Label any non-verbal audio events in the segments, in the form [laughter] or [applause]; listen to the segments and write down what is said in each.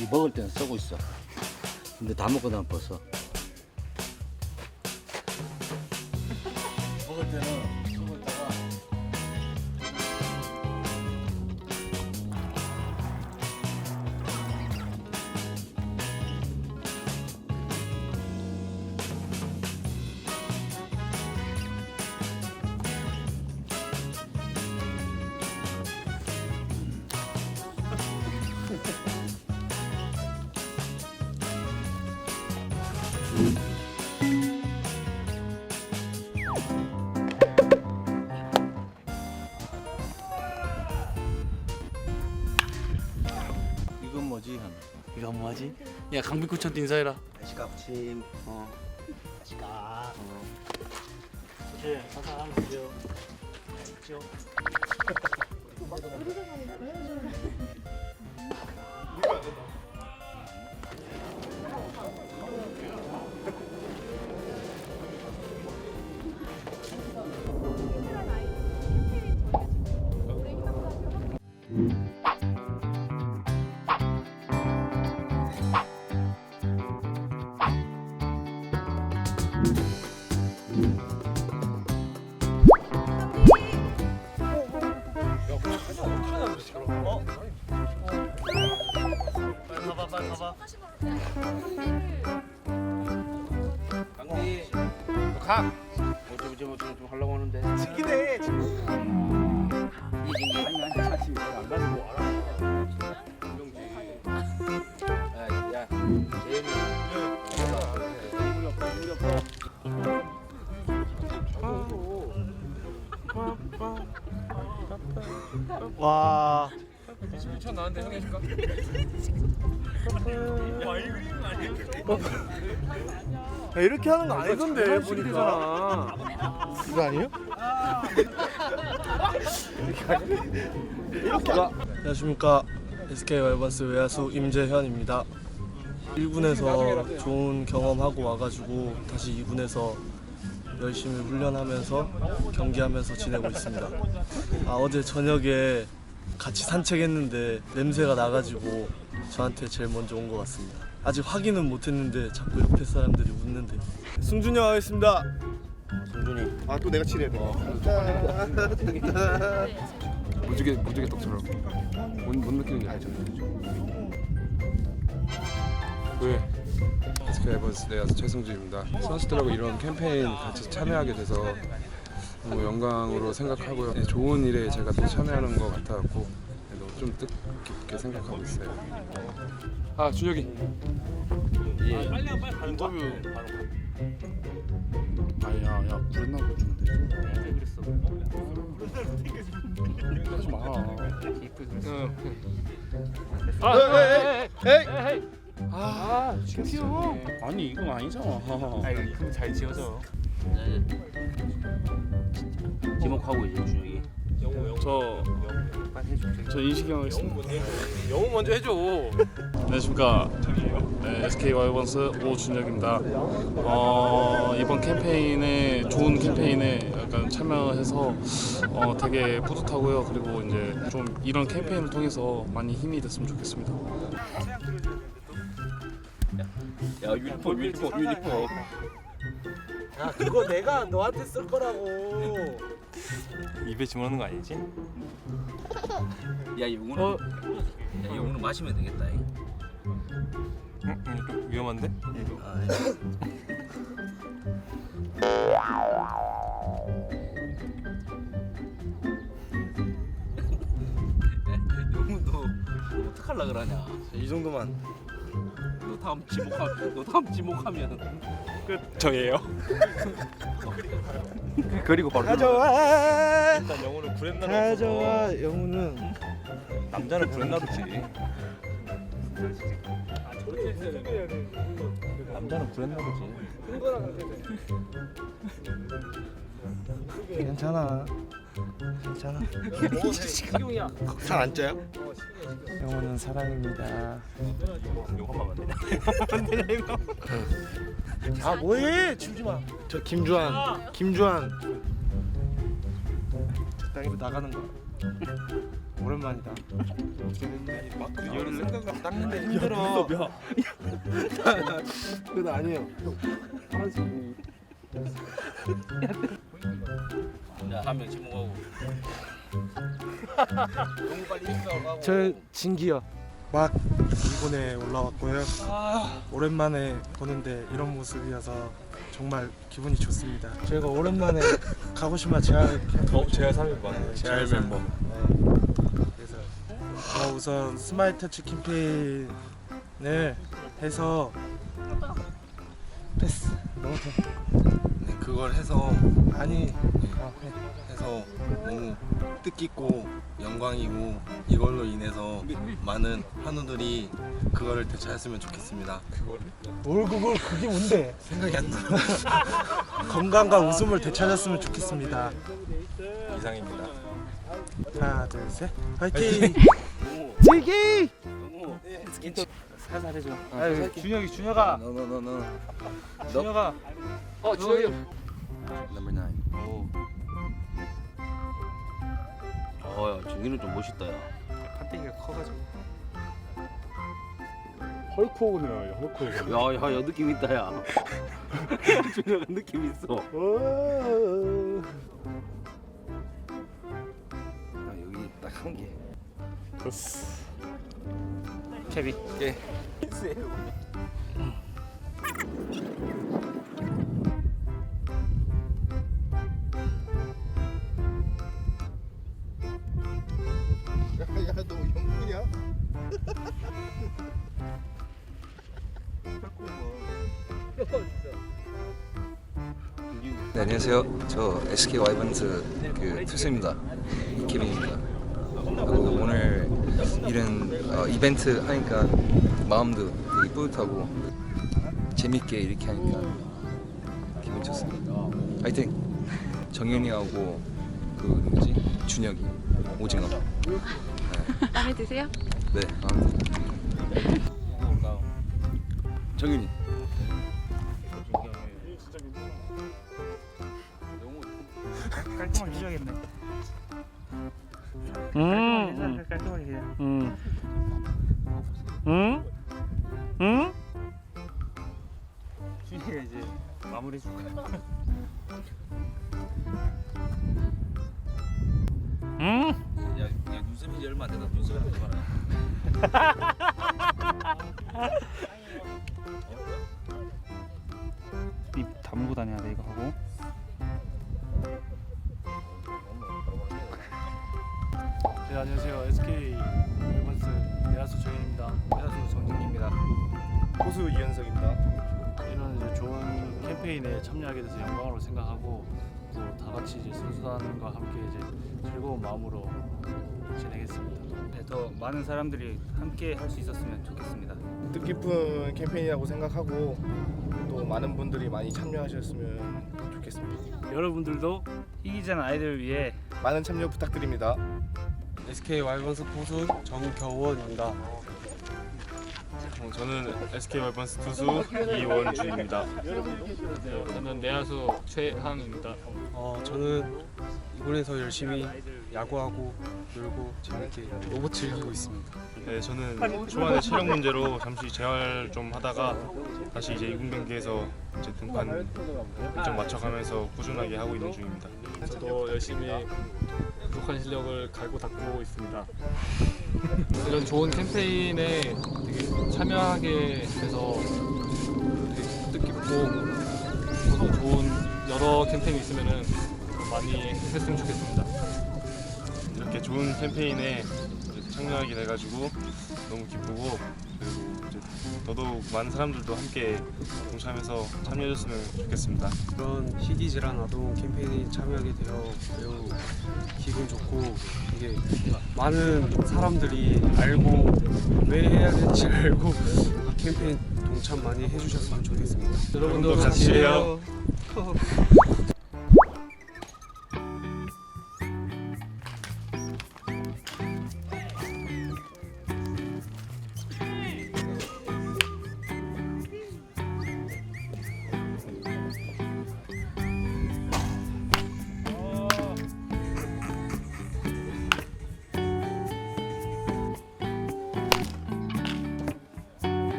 이 먹을 때는 쓰고 있어. 근데 다 먹고 나면 벌써. 이건 뭐지? 하면 이거 뭐하지? 야 강비구천도 인사해라. 아시가 부침. 어. 아시가. 네, 가사 하면 되죠. [laughs] 가. 어쩌고 저쩌고 좀 하려고 하는데. 지금 이진기 아니 아니 사실 안 가지고 알아. 야, 야, 재현이. 와천 나왔는데 형 해줄까? [laughs] 야, 이렇게 하는 거 아니던데 보니까 이거 아니에요? 안녕하십니까. SK 와이번스 외야수 임재현입니다. 1군에서 좋은 경험하고 와가지고 다시 2군에서 열심히 훈련하면서 경기하면서 지내고 있습니다. 아, 어제 저녁에 같이 산책했는데 냄새가 나가지고 저한테 제일 먼저 온 것 같습니다 아직 확인은 못했는데 자꾸 옆에 사람들이 웃는데 승준이 형 하겠습니다 승준이. 아 또 내가 치래야 돼 [laughs] 무지개 무지개 떡처럼 뭔, 뭔 느낌인지 알죠? 왜? SK 에버스 내야수 최승주입니다. 선수들하고 이런 캠페인 같이 참여하게 돼서 너무 영광으로 생각하고요. 네, 좋은 일에 제가 또 참여하는 것 같아갖고 네, 좀 뜻깊게 생각하고 있어요. 아 준혁이. 예. 인터뷰 아야 야 불했나 보는데. 하지 마. 아, 창피해. 아니 이건 아니잖아. 아이 그잘 지어져. 지목하고 이제 준혁이. 저, 저 인식이 형 하겠습니다. 영우 먼저 해줘. 안녕하십니까. 네, SK 와이번스 오준혁입니다. 어, 이번 캠페인에 좋은 캠페인에 약간 참여해서 어, 되게 뿌듯하고요. 그리고 이제 좀 이런 캠페인을 통해서 많이 힘이 됐으면 좋겠습니다. 야 유니폼 유니폼 유니폼. 야 그거 내가 너한테 쓸 거라고 입에 집어넣는 거 아니지? 야 영우는. 야 영우는 마시면 되겠다. 이. 응? 응, 좀 위험한데? 아, [laughs] 영우도 어떡할라 그러냐. 이 정도만 너 다음 지목하, 너 다음 지목하면 저예요. 그리고 바로 가져와 일단 영어를 브랜나로 가져와 영우는 남자는 브랜나로지. 남자는 브랜나로지. 괜찮아 괜찮아 잘안 짜요? 영우는 사랑입니다? 아 뭐해 춤지 마 저 김주한 김주한 적당히 나가는 거야 [laughs] 오랜만이다. 열을 닦는데 힘들어. 그건 아니에요. 야한명 지목하고. 너무 빨리 힘들어가고. 저 진기요. 막 일본에 올라왔고요. 오랜만에 보는데 이런 모습이어서 정말 기분이 좋습니다. 저희가 오랜만에 [laughs] 가고시마 제알 어 제가 3인 맞네. 제알 멤버. 네. 그래서 어, 우선 스마일 터치 캠페인을 해서 패스 너무 더 네, 그걸 해서 아니 아, 해. 해서 너무 뜻깊고 영광이고 이걸로 인해서 많은 한우들이 그거를 되찾았으면 좋겠습니다. 뭘 그걸 그게 뭔데? 생각이 안 나. [laughs] 건강과 웃음을 되찾았으면 좋겠습니다. 이상입니다. 하나 둘 셋, 화이팅! 살살 해줘. 아유 준혁이 준혁아. 너너너너. 준혁아. 어 주혁이. Number nine. 오. 어야 준기는 좀 멋있다 야. 판때기가 커가지고. 헐크 호그네요 헐크 호그 야야 야 느낌 있다 야. [laughs] 준혁아 느낌 있어. 아 여기 딱 한 개. 케비. 네, 안녕하세요. 저 SK 와이번스 그 투수입니다. 이케빈입니다. 그리고 오늘 이벤트 하니까 마음도 되게 뿌듯하고 재밌게 이렇게 하니까 기분 좋습니다. 화이팅! 정현이하고 그 누구지? 준혁이, 오징어. [laughs] 마음에 드세요? 네, 아무튼 정윤이. 깔끔하게 해줘야겠네. 음, 깔끔하게 그냥. 음. 음? 음? 이제 마무리 해줄 거야. 음? 야, 야 눈썹이 얼마 안 되다 눈썹을 한번 봐라. 안녕하세요 SK 웨번스 내야수 정현입니다 내야수 정진기입니다 호수 이현석입니다. 이런 이제 좋은 캠페인에 참여하게 돼서 영광으로 생각하고 또 다 같이 이제 선수단과 함께 이제 즐거운 마음으로 진행했습니다 네, 더 많은 사람들이 함께 할 수 있었으면 좋겠습니다. 뜻깊은 캠페인이라고 생각하고 또 많은 분들이 많이 참여하셨으면 좋겠습니다. 여러분들도 희귀자는 아이들을 위해 많은 참여 부탁드립니다. SK 와이번스 포수 정겨원입니다. 어, 저는 SK 와이번스 투수 이원주입니다 저는 내야수 최항입니다 어, 저는 이군에서 열심히 야구하고 놀고 재밌게 로봇을 하고 있습니다. 네, 저는 초반에 체력 문제로 잠시 재활 좀 하다가 다시 이제 이군 경기에서 이제 등판 일정 맞춰가면서 꾸준하게 하고 있는 중입니다. 저도 열심히 부족한 실력을 갈고 닦고 있습니다. [laughs] 이런 좋은 캠페인에 되게 참여하게 돼서 되게 뜻깊고 저도 좋은 여러 캠페인이 있으면은 많이 했으면 좋겠습니다. 이렇게 좋은 캠페인에 참여하게 돼가지고 너무 기쁘고 이제 더더욱 많은 사람들도 함께 동참해서 참여해줬으면 좋겠습니다. 그런 희귀 질환 아동 캠페인에 참여하게 되어 매우 기분 좋고 이게 많은 사람들이 알고 왜 해야 될지 알고 캠페인 동참 많이 해주셨으면 좋겠습니다. 여러분도 같이 해요. [laughs]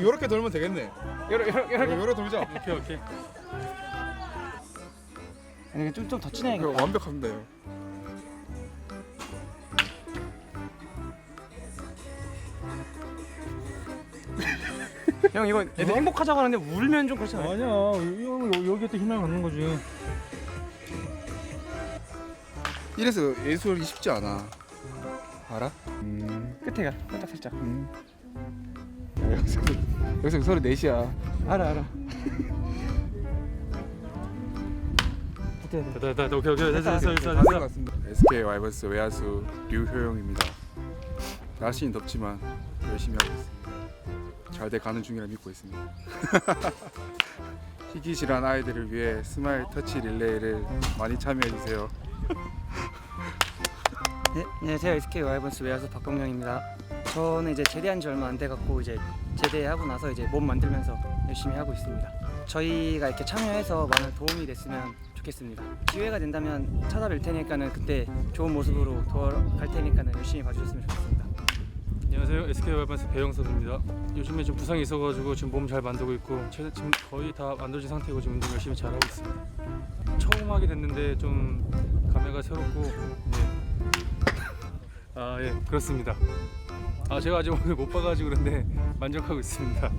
요렇게 돌면 되겠네. 요러 요러 요러. 요렇게 돌자. 오케이 오케이. 아니 좀좀 더 친해야겠다. 그럼 완벽합니다. 요. 형 이거 애들 행복하자고 하는데 울면 좀 그렇지 않아요? 아니야 여, 여 기에 또 희망을 갖는 거지 이래서 예술이 쉽지 않아. 알아? 끝에가 딱 살짝. 여기서 소리 넷이야. 알아 알아. 됐다 됐다 됐다. 오케이 오케이 됐어 됐어 됐어 됐어. SK 와이번스 외야수 류효영입니다. 날씨는 덥지만 열심히 하고 있습니다. 잘 돼 가는 중이라 믿고 있습니다. 희귀 질환 아이들을 위해 스마일 터치 릴레이를 많이 참여해 주세요. 네, 안녕하세요. SK 와이번스 외야수 박경영입니다. 저는 이제 제대한 지 얼마 안 돼 갖고 이제 제대하고 나서 이제 몸 만들면서 열심히 하고 있습니다. 저희가 이렇게 참여해서 많은 도움이 됐으면 좋겠습니다. 기회가 된다면 찾아뵐 테니까는 그때 좋은 모습으로 돌아갈 테니까는 열심히 봐주셨으면 좋겠습니다. 안녕하세요. SK 와이번스 배영섭입니다. 요즘에 좀 부상이 있어가지고 지금 몸 잘 만들고 있고 최, 지금 거의 다 만들어진 상태고 지금 운동 열심히 잘하고 있습니다. 처음 하게 됐는데 좀 감회가 새롭고 네. 아예 그렇습니다. 아 제가 아직 오늘 못 봐가지고 그런데 [laughs] 만족하고 있습니다.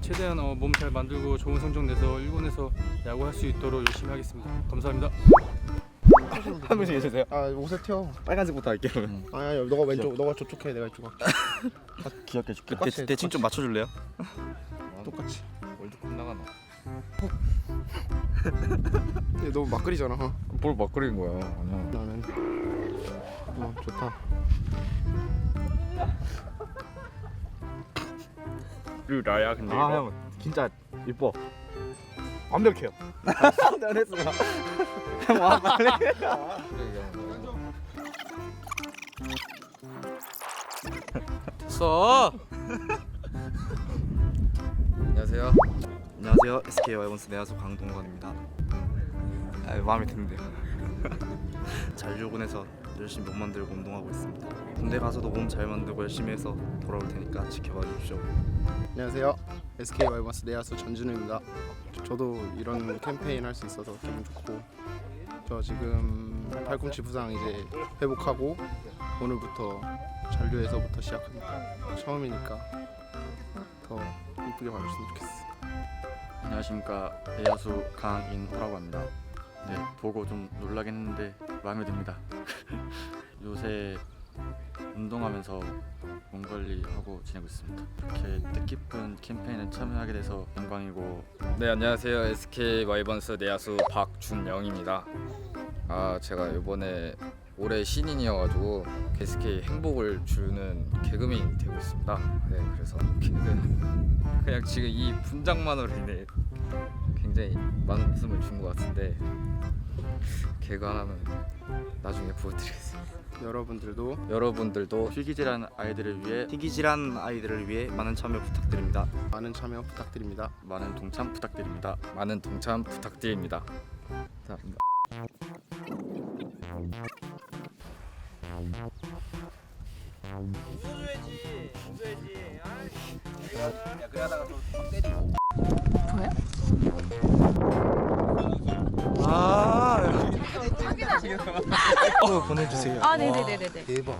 최대한 어, 몸 잘 만들고 좋은 성적 내서 일본에서 야구할 수 있도록 열심히 하겠습니다. 감사합니다. 한 분씩 해주세요. 아 옷에 튀어. 빨간색부터 할게요. 아야 너가 왼쪽 너가 저쪽 해 내가 이쪽 할게. [laughs] 귀엽게 줄게. 똑같이 해, 대칭 좀 맞춰줄래요? 똑같이. 월드컵 나가나? 얘 너무 막 그리잖아. 뭘 막걸리는 거야? 아니야. 나는 어 좋다. 그리고 나야 근데 아형 진짜 이뻐 완벽해요 잘했어. 형와 빨리. 써. 안녕하세요. 안녕하세요. SK 와이번스 내야수 강동건입니다. 아, 마음에 드는데요. 잔류군에서 열심히 몸 만들고 운동하고 있습니다. 군대 가서도 몸 잘 만들고 열심히 해서 돌아올 테니까 지켜봐 주십시오. 안녕하세요. SK 와이번스 내야수 전준우입니다. 저도 이런 캠페인 할 수 있어서 기분 좋고 저 지금 팔꿈치 부상 이제 회복하고 오늘부터 잔류에서부터 시작합니다. 처음이니까 더 이쁘게 봐주시면 좋겠어요. 안녕하십니까 내야수 강인호라고 합니다. 네 보고 좀 놀라긴 했는데 마음에 듭니다. [laughs] 요새 운동하면서 몸 관리하고 지내고 있습니다. 이렇게 뜻깊은 캠페인에 참여하게 돼서 영광이고 네 안녕하세요. SK 와이번스 내야수 박준영입니다. 아 제가 이번에 올해 신인이어가지고 SK 행복을 주는 개그맨이 되고 있습니다. 네 그래서 개그 그냥 지금 이 분장만으로 인해 굉장히 많은 웃음을 준 것 같은데 개그 하나는 나중에 보여드리겠습니다. 여러분들도 여러분들도 희귀질환 아이들을 위해 희귀질환 아이들을 위해 많은 참여 부탁드립니다. 많은 참여 부탁드립니다. 많은 동참 부탁드립니다. 많은 동참 부탁드립니다. 감사합니다. 아. 보내주세요. 아, 네네네네네. 대박.